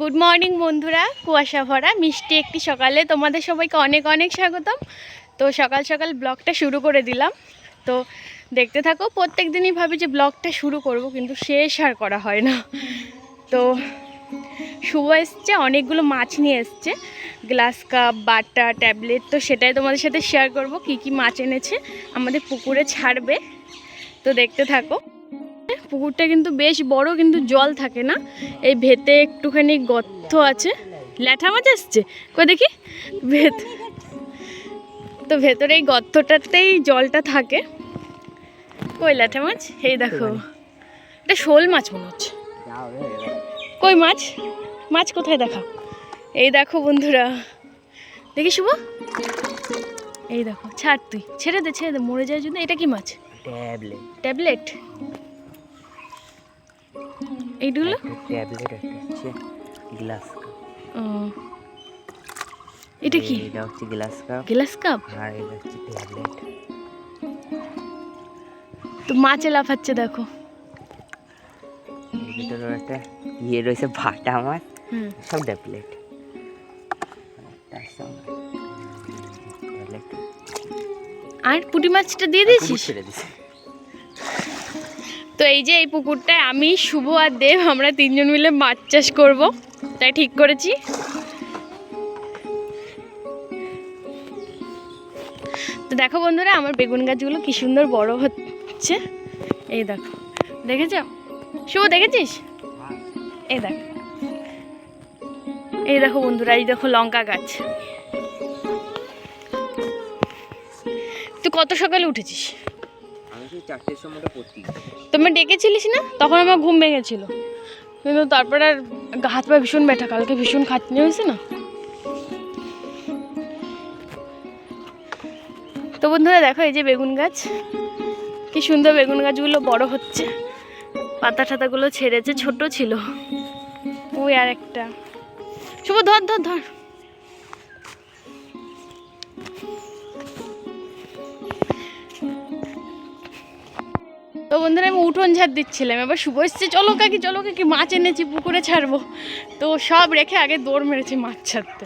Good morning বন্ধুরা। কুয়াশা ভরা, মিষ্টি একটি সকালে। তোমাদের সবাইকে অনেক অনেক স্বাগতম। তো সকাল সকাল ব্লগটা শুরু করে দিলাম। তো দেখতে থাকো প্রত্যেক দিনই ভাবি যে ব্লগটা শুরু করব, কিন্তু শেষ আর করা হয় না। তো শুভ এসছে, অনেকগুলো মাছ নিয়ে এসছে। গ্লাস কাপ, বাটা, ট্যাবলেট, তো সেটাই তোমাদের সাথে শেয়ার করব, কি কি মাছ এনেছে। আমাদের পুকুরে ছাড়বে। তো দেখতে থাকো। পুকুরটা কিন্তু বেশ বড় কিন্তু জল থাকে না। এই ভেতে একটুখানি গর্ত আছে। ল্যাঠা মাছ আসছে? কই দেখি? ভেত। তো ভেতরে এই গর্তটাতেই জলটা থাকে। কই ল্যাঠা মাছ? এই দেখো। এটা শোল মাছ মনে হচ্ছে। কই মাছ? মাছ কোথায় দেখা? এই দেখো বন্ধুরা। দেখি শুভ। এই দেখো ছাড় তুই। ছেড়ে দে ছেড়ে দে মরে যায় যদি এটা কি মাছ? ট্যাবলেট। ট্যাবলেট? এইগুলো ট্যাবলেট একটা হচ্ছে গ্লাস কাপ। ও। এটা কি? এটা হচ্ছে গ্লাস কাপ। Glass cup? আর এটা হচ্ছে ট্যাবলেট। তো মাছে লাফাচ্ছে দেখো। ভিতরে একটা ইয়ে রয়েছে ভাটা মাছ হুম। সব ট্যাবলেট। তার আর পুঁটি মাছটা দিয়ে দিয়েছিস? ছেড়ে দিছে তো এই যে এই পুকুরটায় আমি, শুভ আর দেব, আমরা তিনজন মিলে মাছ চাষ করব। তাই ঠিক করেছি? তো দেখো বন্ধুরা, আমার বেগুন গাছগুলো কি সুন্দর বড় হচ্ছে। এই দেখো, দেখেছ? শুভ, দেখেছিস? এই দেখ। এই দেখো বন্ধুরা, এই দেখো লঙ্কা গাছ। তুই কত সকালে উঠেছিস? চারটের সময়টা পড়তি তুমি ডেকেছিলিস না? তখন আমার ঘুম ভেঙেছিল। কিন্তু তারপর আর হাত পা ভীষণ ব্যথা, কালকে ভীষণ খাটনি হয়েছে না? তো বন্ধুরা দেখো, এই যে বেগুন গাছ। কি সুন্দর বেগুন গাছগুলো বড় হচ্ছে। পাতা টাতাগুলো ছেড়েছে, ছোট ছিল। ওই আর একটা। শুভ ধর ধর ধর। তো বন্ধুরা আমি উঠোন ঝাড় দিচ্ছিলাম। এবার শুভ এসছে। চলো কাকি চলো কাকি, মাছ এনেছি, পুকুরে ছাড়বো। তো সব রেখে আগে দৌড় মেরেছি মাছ ছাড়তে।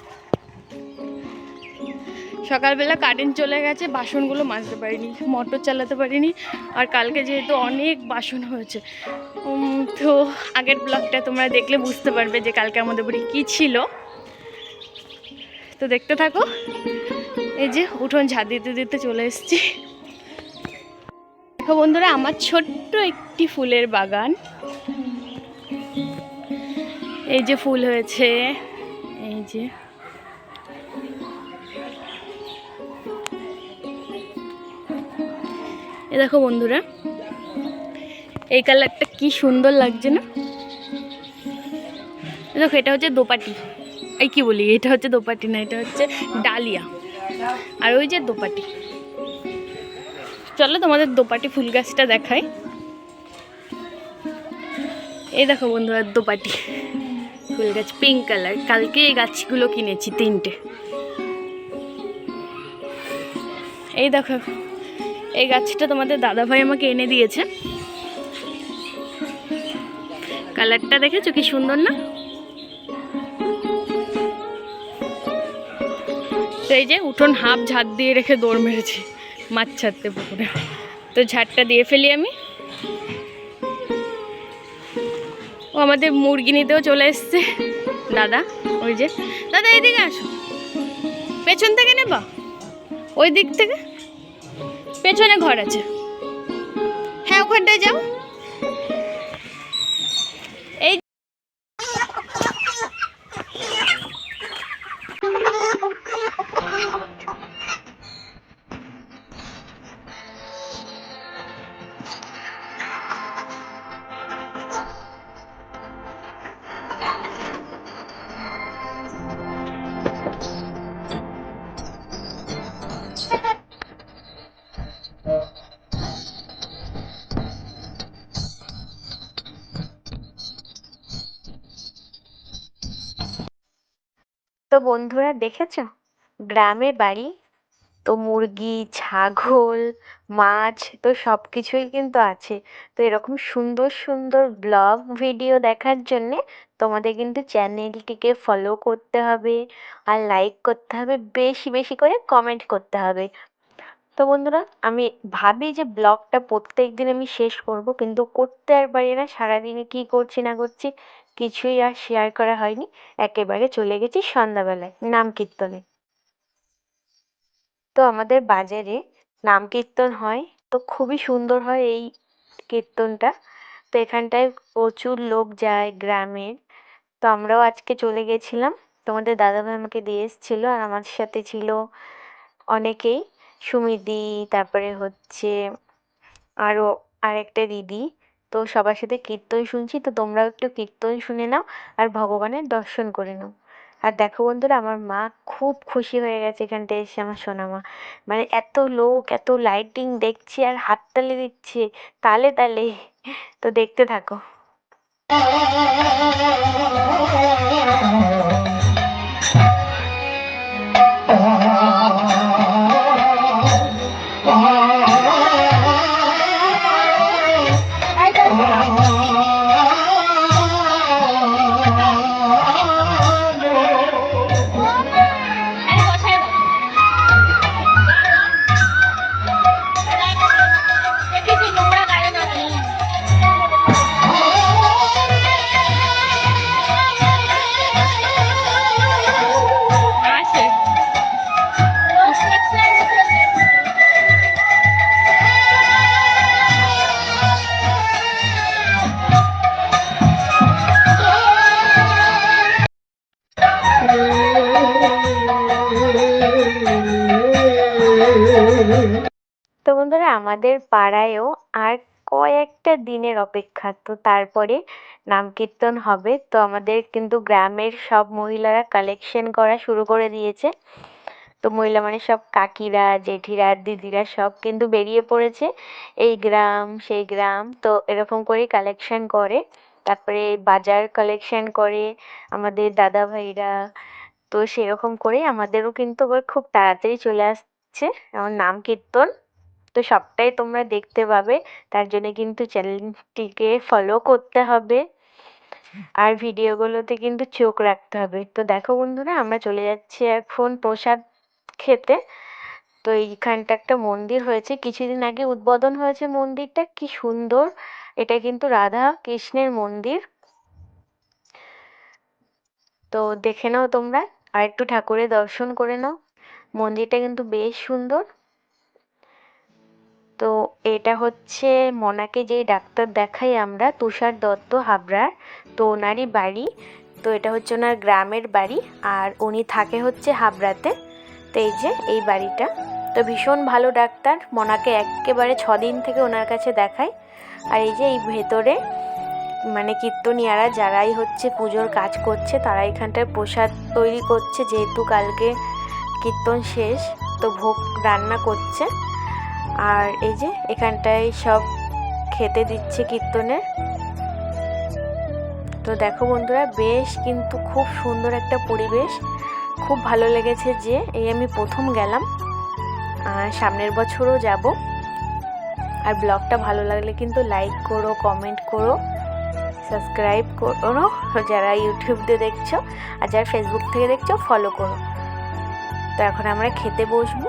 সকালবেলা কারেন্ট চলে গেছে, বাসনগুলো মাজতে পারিনি মোটর চালাতে পারিনি, আর কালকে যেহেতু অনেক বাসন হয়েছে তো আগের ব্লগটা তোমরা দেখলে বুঝতে পারবে যে কালকে আমাদের বাড়ি কী ছিল। তো দেখতে থাকো, এই যে উঠোন ঝাড় দিতে দিতে চলে এসেছি। দেখো বন্ধুরা, আমার ছোট্ট একটি ফুলের বাগান। এই যে ফুল হয়েছে, এই যে। এ দেখো বন্ধুরা, এই কালারটা কি সুন্দর লাগছে না? দেখো, এটা হচ্ছে দোপাটি। এই কি বলি, এটা হচ্ছে দোপাটি না, এটা হচ্ছে ডালিয়া। আর ওই যে দোপাটি। চলো তোমাদের দোপাটি ফুল গাছটা দেখাই। এই দেখো বন্ধুরা দোপাটি। ফুল গাছ পিঙ্ক কালার কালকে এই গাছগুলো কিনেছি তিনটে। এই দেখো, এই গাছটা তোমাদের দাদাভাই আমাকে এনে দিয়েছে। কালারটা দেখেছ? কি সুন্দর না? তো এই যে উঠোন হাফ ঝাড় দিয়ে রেখে দৌড় মেরেছি। মাছ ছাড়তে পুকুরে। তো ঝাড়টা দিয়ে ফেলি আমি। ও আমাদের মুরগি নিতেও চলে এসছে। দাদা, ওই যে। দাদা এইদিকে আসো। পেছন থেকে নেবা? ওই দিক থেকে? পেছনে ঘর আছে। হ্যাঁ ওখানটায় যাও। বন্ধুরা দেখেছ? গ্রামে বাড়ি, তো মুরগি, ছাগল, মাছ, তো সব কিছুই কিন্তু আছে। তো এরকম সুন্দর সুন্দর ব্লগ ভিডিও দেখার জন্যে তোমাদের কিন্তু চ্যানেলটিকে ফলো করতে হবে আর লাইক করতে হবে, বেশি বেশি করে কমেন্ট করতে হবে। তো বন্ধুরা, আমি ভাবি যে ব্লগটা প্রত্যেক দিন আমি শেষ করব, কিন্তু করতে আর পারি না, সারাদিনে কী করছি না করছি কিছুই আর শেয়ার করা হয়নি। একেবারে চলে গেছি সন্ধ্যাবেলায়, নাম কীর্তনে। তো আমাদের বাজারে নাম কীর্তন হয়, তো খুবই সুন্দর হয় এই কীর্তনটা। তো এখানটায় প্রচুর লোক যায় গ্রামের। তো আমরাও আজকে চলে গেছিলাম। তোমাদের দাদাভাই আমাকে দিয়ে এসেছিল আর আমার সাথে ছিল অনেকেই। সুমিদি, তারপরে হচ্ছে আরও আরেকটা দিদি। তো সবার সাথে কীর্তন শুনছি, তো তোমরাও একটু কীর্তন শুনে নাও আর ভগবানের দর্শন করে নাও। আর দেখো বন্ধুরা, আমার মা খুব খুশি হয়ে গেছে এখানটায় এসে আমার সোনা মা মানে এত লোক, এত লাইটিং দেখছি আর হাততালি দিচ্ছে, তালে তালে। তো দেখতে থাকো। পাড়ায়ও আর কয়েকটা দিনের অপেক্ষা। তো তারপরে নাম কীর্তন হবে। তো আমাদের কিন্তু গ্রামের সব মহিলারা কালেকশন করা শুরু করে দিয়েছে। তো মহিলা মানে সব কাকিরা, জেঠিরা, দিদিরা সব কিন্তু বেরিয়ে পড়েছে। এই গ্রাম, সেই গ্রাম, তো এরকম করেই কালেকশন করে। তারপরে বাজার কালেকশন করে আমাদের দাদা ভাইরা তো সেরকম করেই আমাদেরও কিন্তু খুব তাড়াতাড়ি চলে আসছে। আমার নাম কীর্তন তো সবটাই তোমরা দেখতে পাবে। তার জন্য কিন্তু চ্যানেলটিকে ফলো করতে হবে। আর ভিডিওগুলোতে কিন্তু চোখ রাখতে হবে। তো দেখো বন্ধুরা, আমরা চলে যাচ্ছি এখন প্রসাদ খেতে। তো এইখানটা একটা মন্দির হয়েছে। কিছুদিন আগে উদ্বোধন হয়েছে মন্দিরটা। কি সুন্দর! এটা কিন্তু রাধা কৃষ্ণের মন্দির। তো দেখে নাও তোমরা। আর একটু ঠাকুরের দর্শন করে নাও। মন্দিরটা কিন্তু বেশ সুন্দর। তো এটা হচ্ছে মনাকে যেই ডাক্তার দেখাই আমরা, তুষার দত্ত হাবড়ার, তো ওনারই বাড়ি। তো এটা হচ্ছে ওনার গ্রামের বাড়ি আর উনি থাকে হচ্ছে হাবড়াতে। তো এই যে এই বাড়িটা। তো ভীষণ ভালো ডাক্তার, মনাকে একেবারে ছদিন থেকে ওনার কাছে দেখায় আর এই যে এই ভেতরে মানে কীর্তনিয়ারা যারাই হচ্ছে পুজোর কাজ করছে, তারা এখানটায় প্রসাদ তৈরি করছে, যেহেতু কালকে কীর্তন শেষ, তো ভোগ রান্না করছে। আর এই যে, এখানটায় সব খেতে দিচ্ছে কীর্তনের। তো দেখো বন্ধুরা, বেশ কিন্তু খুব সুন্দর একটা পরিবেশ। খুব ভালো লেগেছে যে, এই আমি প্রথম গেলাম। সামনের বছরও যাব। আর ব্লগটা ভালো লাগলে কিন্তু লাইক করো, কমেন্ট করো, সাবস্ক্রাইব করো, যারা ইউটিউব দিয়ে দেখছ, আর যারা ফেসবুক থেকে দেখছ ফলো করো। তো এখন আমরা খেতে বসবো।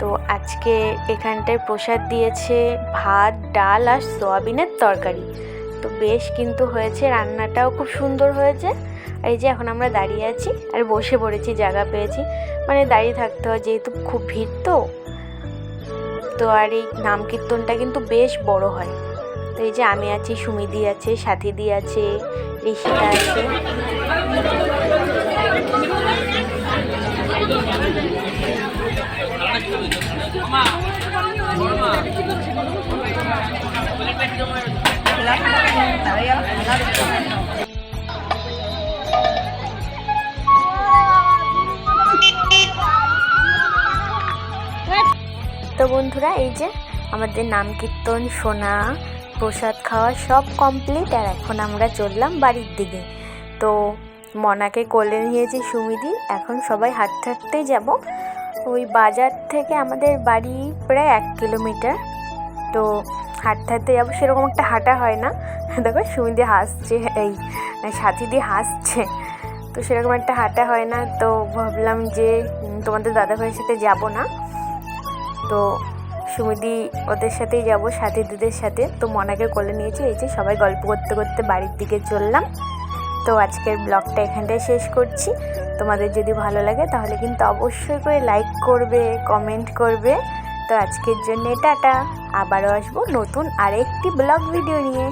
তো আজকে এখানটায় প্রসাদ দিয়েছে ভাত, ডাল আর সোয়াবিনের তরকারি। তো বেশ কিন্তু হয়েছে, রান্নাটাও খুব সুন্দর হয়েছে। এই যে এখন আমরা দাঁড়িয়ে আছি আর বসে পড়েছি, জায়গা পেয়েছি। মানে দাঁড়িয়ে থাকতে হয়, যেহেতু খুব ভিড় তো। তো আর এই নাম কীর্তনটা কিন্তু বেশ বড় হয়। তো এই যে আমি আছি, সুমিদি আছে, সাথীদি আছে, ঋষিতা আছে। তো বন্ধুরা, এই যে আমাদের নাম কীর্তন শোনা প্রসাদ খাওয়া সব কমপ্লিট আর এখন আমরা চললাম বাড়ির দিকে। তো মনাকে কোলে নিয়েছি সুমিদি, এখন সবাই হাঁটতে হাঁটতেই যাব। ওই বাজার থেকে আমাদের বাড়ি প্রায় এক কিলোমিটার। তো হাঁটতে হাঁটতে যাব, সেরকম একটা হাঁটা হয় না। দেখো, সুমিদি হাসছে, এই, সাথী দিয়ে হাসছে। তো সেরকম একটা হাঁটা হয় না। তো ভাবলাম যে তোমাদের দাদাভাইয়ের সাথে যাব না। তো সুমিদি ওদের সাথেই যাব, সাথী দিদির সাথে। তো মনাকে কোলে নিয়েছি এই যে সবাই গল্প করতে করতে বাড়ির দিকে চললাম। তো আজকের ব্লগটা এখানটায় শেষ করছি। তোমাদের যদি ভালো লাগে তাহলে কিন্তু অবশ্যই করে লাইক করবে কমেন্ট করবে। তো আজকের জন্য টাটা। আবারও আসব নতুন আরেকটি ব্লগ ভিডিও নিয়ে।